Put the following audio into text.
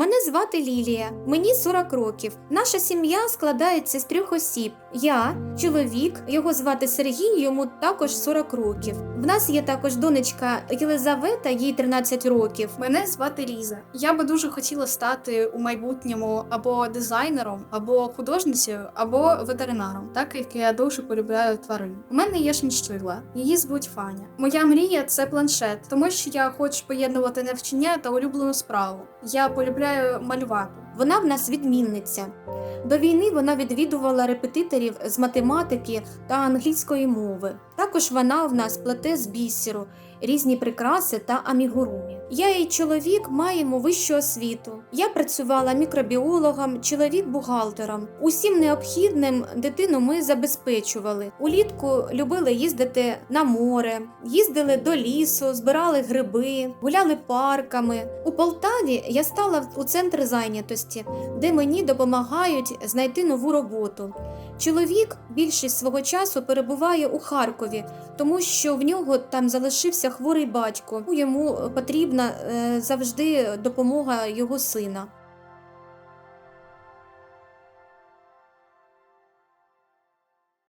Мене звати Лілія, мені 40 років. Наша сім'я складається з трьох осіб: я, чоловік, його звати Сергій, йому також 40 років. В нас є також донечка Єлизавета, їй 13 років. Мене звати Ліза. Я би дуже хотіла стати у майбутньому або дизайнером, або художницею, або ветеринаром, так як я дуже полюбляю тварин. У мене є шиншила, її звуть Фаня. Моя мрія це планшет, тому що я хочу поєднувати навчання та улюблену справу. Я полюбляю малювати. Вона в нас відмінниця. До війни вона відвідувала репетиторів з математики та англійської мови. Також вона в нас плете з бісеру, різні прикраси та амігурумі. Я і чоловік маємо вищу освіту. Я працювала мікробіологом, чоловік бухгалтером. Усім необхідним дитину ми забезпечували. Улітку любили їздити на море, їздили до лісу, збирали гриби, гуляли парками. У Полтаві я стала у центр зайнятості, де мені допомагають знайти нову роботу. Чоловік більшість свого часу перебуває у Харкові, тому що в нього там залишився хворий батько. Йому потрібна е, завжди допомога його сина.